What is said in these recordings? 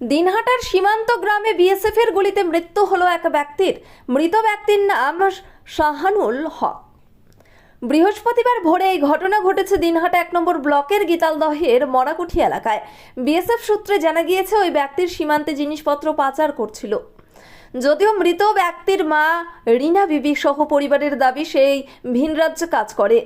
দিনহাটার সীমান্ত গ্রামে বিএসএফ এর গুলিতে মৃত্যু হলো এক ব্যক্তির। মৃত ব্যক্তির নাম শাহানুল হক। বৃহস্পতিবার ভোরে এই ঘটনা ঘটেছে দিনহাটা এক নম্বর ব্লকের গীতালদহের মরাকুঠি এলাকায়। বিএসএফ সূত্রে জানা গিয়েছে, ওই ব্যক্তির সীমান্তে জিনিসপত্র পাচার করছিল। যদিও মৃত ব্যক্তির মা রিনা বিবি সহ পরিবারের দাবি, সেই ভিন রাজ্যে কাজ করে।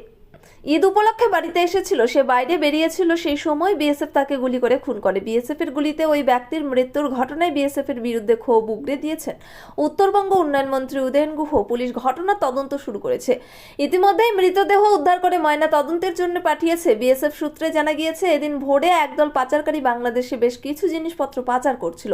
ঈদ উপলক্ষে বাড়িতে এসেছিল, সে বাইরে বেরিয়েছিল সেই সময় বিএসএফ তাকে গুলি করে খুন করে। বিএসএফ এর গুলিতে ওই ব্যক্তির মৃত্যুর ঘটনায় বিএসএফ এর বিরুদ্ধে ক্ষোভ উগড়ে দিয়েছেন উত্তরবঙ্গ উন্নয়ন মন্ত্রী উদয়ন গুহ। পুলিশ ঘটনার তদন্ত শুরু করেছে। ইতিমধ্যেই মৃতদেহ উদ্ধার করে ময়না তদন্তের জন্য পাঠিয়েছে। বিএসএফ সূত্রে জানা গিয়েছে, এদিন ভোরে একদল পাচারকারী বাংলাদেশে বেশ কিছু জিনিসপত্র পাচার করছিল।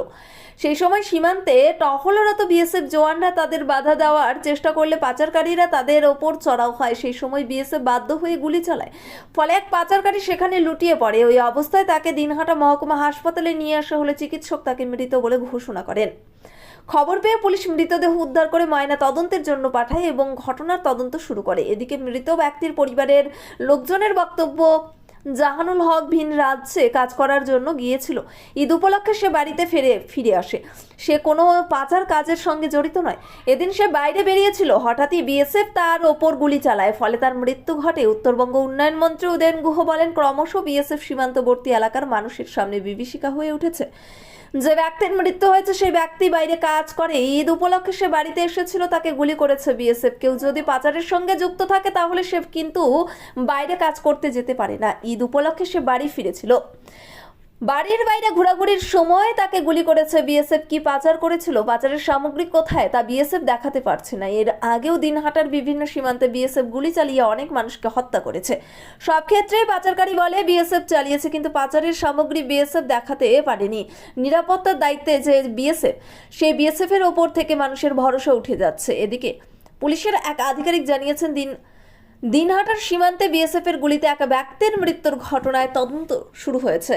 সেই সময় সীমান্তে টহলরত বিএসএফ জওয়ানরা তাদের বাধা দেওয়ার চেষ্টা করলে পাচারকারীরা তাদের ওপর চড়াও হয়। সেই সময় বিএসএফ বাধ্য হয়ে গুলি চালায়। ফলে এক পাচারকারী সেখানে লুটিয়ে পড়ে। ওই অবস্থায় তাকে দিনহাটা মহকুমা হাসপাতালে নিয়ে আসা হলে চিকিৎসক তাকে মৃত বলে ঘোষণা করেন। খবর পেয়ে পুলিশ মৃতদেহ উদ্ধার করে ময়না তদন্তের জন্য পাঠায় এবং ঘটনার তদন্ত শুরু করে। এদিকে মৃত ব্যক্তির পরিবারের লোকজনের বক্তব্য জাহানুল হক ভিন রাজ্যে কাজ করার জন্য গিয়েছিল। ঈদ উপলক্ষে সে বাড়িতে ফিরে ফিরে আসে। সে কোনো পাচার কাজের সঙ্গে জড়িত নয়। এদিন সে বাইরে বেরিয়েছিল। হঠাৎই বিএসএফ তার ওপর গুলি চালায়। ফলে তার মৃত্যু ঘটে। উত্তরবঙ্গ উন্নয়ন মন্ত্রী উদয়ন গুহ বলেন, ক্রমশ বিএসএফ সীমান্তবর্তী এলাকার মানুষের সামনে বিভীষিকা হয়ে উঠেছে। যে ব্যক্তির মৃত্যু হয়েছে, সেই ব্যক্তি বাইরে কাজ করে। ঈদ উপলক্ষে সে বাড়িতে এসেছিল, তাকে গুলি করেছে বিএসএফ। কেউ যদি পাচারের সঙ্গে যুক্ত থাকে, তাহলে সে কিন্তু বাইরে কাজ করতে যেতে পারে না। ঈদ উপলক্ষে সে বাড়ি ফিরেছিল। বাড়ির বাইরে ঘোরাঘুরির সময় তাকে গুলি করেছে বিএসএফ। কি পাচার করেছিল? পাচারের সামগ্রী কোথায়? তা বিএসএফ দেখাতে পারছে না। এর আগেও দিনহাটার বিভিন্ন সীমান্তে বিএসএফ গুলি চালিয়ে অনেক মানুষকে হত্যা করেছে। সব ক্ষেত্রেই পাচারকারী বলে বিএসএফ চালিয়েছে, কিন্তু পাচারের সামগ্রী বিএসএফ দেখাতে পারেনি। নিরাপত্তার দায়িত্বে যে বিএসএফ সেই বিএসএফ এর ওপর থেকে মানুষের ভরসা উঠে যাচ্ছে। এদিকে পুলিশের এক আধিকারিক জানিয়েছেন, দিন, দিনহাটার সীমান্তে বিএসএফ এর গুলিতে এক ব্যক্তির মৃত্যুর ঘটনায় তদন্ত শুরু হয়েছে।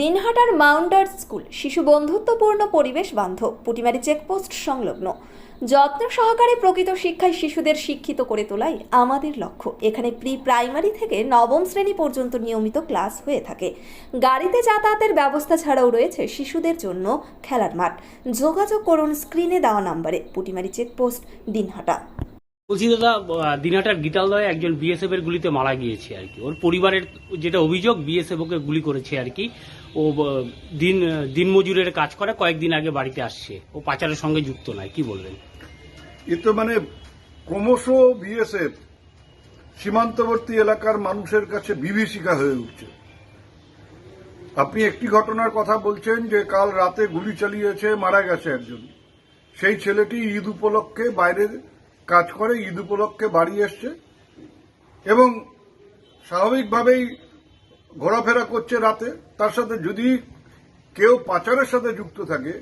দিনহাটার মাউন্টার স্কুল শিশু বন্ধুত্বপূর্ণ পরিবেশ বান্ধব পুটিমারি চেকপোস্ট সংলগ্ন। যত্ন সহকারে প্রকৃত শিক্ষায় শিশুদের শিক্ষিত করে তোলাই আমাদের লক্ষ্য। এখানে প্রি প্রাইমারি থেকে নবম শ্রেণি পর্যন্ত নিয়মিত ক্লাস হয়ে থাকে। গাড়িতে যাতায়াতের ব্যবস্থা ছাড়াও রয়েছে শিশুদের জন্য খেলার মাঠ। যোগাযোগ করুন স্ক্রিনে দেওয়া নাম্বারে পুটিমারি চেকপোস্ট দিনহাটা। বলছি দাদা আহ, দিনহাটার গীতালদয়ে একজন বিএসএফ এর গুলিতে মারা গিয়েছে আর কি। ওর পরিবারের যেটা অভিযোগ বিএসএফ ওকে গুলি করেছে আর কি। ও দিন, দিনমজুরের কাজ করে, কয়েকদিন আগে বাড়িতে আসছে। ও পাচারের সঙ্গে যুক্ত নয়, কি বলবেন? এ তো মানে ক্রমশ বিএসএফ সীমান্তবর্তী এলাকার মানুষের কাছে বিভীষিকা হয়ে উঠছে। আপনি একটি ঘটনার কথা বলছেন যে কাল রাতে গুলি চালিয়েছে, মারা গেছে একজন। সেই ছেলেটি ঈদ উপলক্ষে বাইরে কাজ করে, ঈদ উপলক্ষে বাড়ি এসছে এবং স্বাভাবিকভাবেই ঘোরাফেরা করছে রাতে, তার সাথে যদি কেউ পাচারের সাথে যুক্ত থাকে,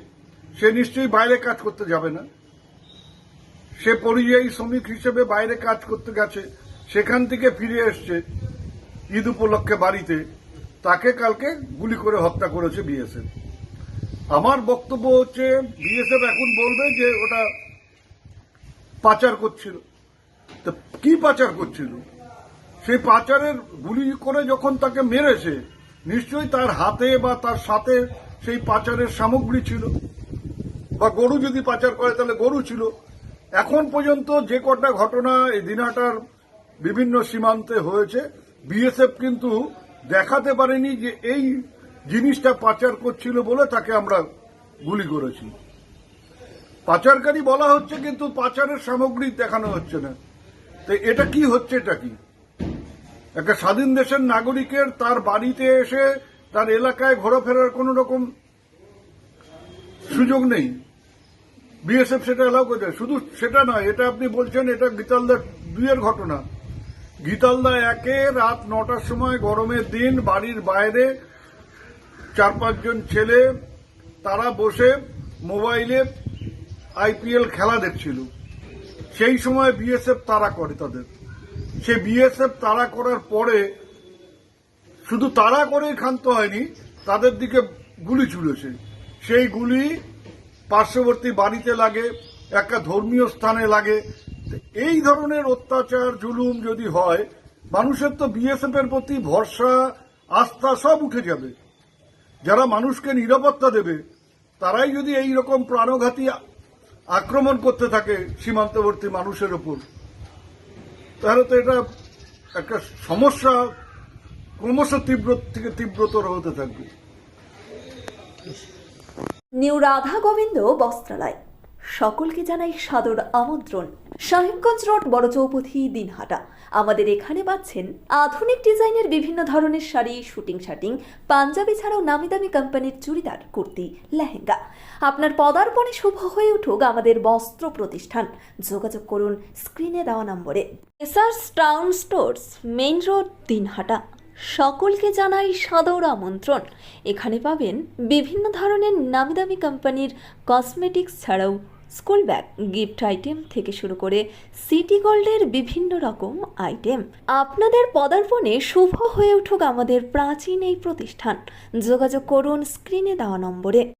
সে নিশ্চয়ই বাইরে কাজ করতে যাবে না। সে পরিযায়ী শ্রমিক হিসেবে বাইরে কাজ করতে গেছে, সেখান থেকে ফিরে এসছে ঈদ উপলক্ষে বাড়িতে, তাকে কালকে গুলি করে হত্যা করেছে বিএসএফ। আমার বক্তব্য হচ্ছে, বিএসএফ এখন বলবে যে ওটা পাচার করছিল। তো কি পাচার করছিল? সেই পাচারের গুলি করে যখন তাকে মেরেছে, নিশ্চয়ই তার হাতে বা তার সাথে সেই পাচারের সামগ্রী ছিল। বা গরু যদি পাচার করে, তাহলে গরু ছিল। এখন পর্যন্ত যে কটা ঘটনা এই দিনাটার বিভিন্ন সীমান্তে হয়েছে, বিএসএফ কিন্তু দেখাতে পারেনি যে এই জিনিসটা পাচার করছিল বলে তাকে আমরা গুলি করেছি। পাচারকারী বলা হচ্ছে কিন্তু পাচারের সামগ্রী দেখানো হচ্ছে না। তো এটা কি হচ্ছে, এটা কি? একটা স্বাধীন দেশের নাগরিকের তার বাড়িতে এসে তার এলাকায় ঘোরাফেরার কোন রকম সুযোগ নেই। বিএসএফ সেটা এলাও করছে শুধু সেটা নয়, এটা আপনি বলছেন, এটা গীতালদার দুইয়ের ঘটনা। গীতালদা একে রাত নটার সময় গরমের দিন বাড়ির বাইরে চার পাঁচজন ছেলে, তারা বসে মোবাইলে আইপিএল খেলা দেখছিল। সেই সময় বিএসএফ তারা করে তাদের। সে বিএসএফ তারা করার পরে শুধু তারা করেই ক্ষান্ত হয়নি, তাদের দিকে গুলি ছুড়েছে। সেই গুলি পার্শ্ববর্তী বাড়িতে লাগে, একটা ধর্মীয় স্থানে লাগে। এই ধরনের অত্যাচার, জুলুম যদি হয়, মানুষের তো বিএসএফ এর প্রতি ভরসা, আস্থা সব উঠে যাবে। যারা মানুষকে নিরাপত্তা দেবে, তারাই যদি এই রকম প্রাণঘাতী আক্রমণ করতে থাকে সীমান্তবর্তী মানুষের উপর তাহলে তো এটা একটা সমস্যা ক্রমশ তীব্র থেকে তীব্রতর হতে থাকবে। নিউ রাধা গোবিন্দ বস্ত্রালয়। সকলকে জানাই সাদর আমন্ত্রণ। সাহেবগঞ্জ রোড, বড় চৌপথি, দিনহাটা। আমাদের এখানে পাচ্ছেন আধুনিক ডিজাইনের বিভিন্ন ধরনের শাড়ি, শুটিং, শাটিং, পাঞ্জাবি ছাড়াও নামি দামি কোম্পানির চুড়িদার, কুর্তি, লেহেঙ্গা। আপনার পদার্পণে শুভ হয়ে উঠুক আমাদের বস্ত্র প্রতিষ্ঠান। যোগাযোগ করুন স্ক্রিনে দেওয়া নম্বরে। এসার্স town stores, main road, Dinhata. সকলকে জানাই সাদর আমন্ত্রণ। এখানে পাবেন বিভিন্ন ধরনের নামি দামি কোম্পানির কসমেটিক্স ছাড়াও স্কুল ব্যাগ, গিফট আইটেম থেকে শুরু করে সিটি গোল্ডের বিভিন্ন রকম আইটেম। আপনাদের পদার্পণে শুভ হয়ে উঠুক আমাদের প্রাচীন এই প্রতিষ্ঠান। যোগাযোগ করুন স্ক্রিনে দেওয়া নম্বরে।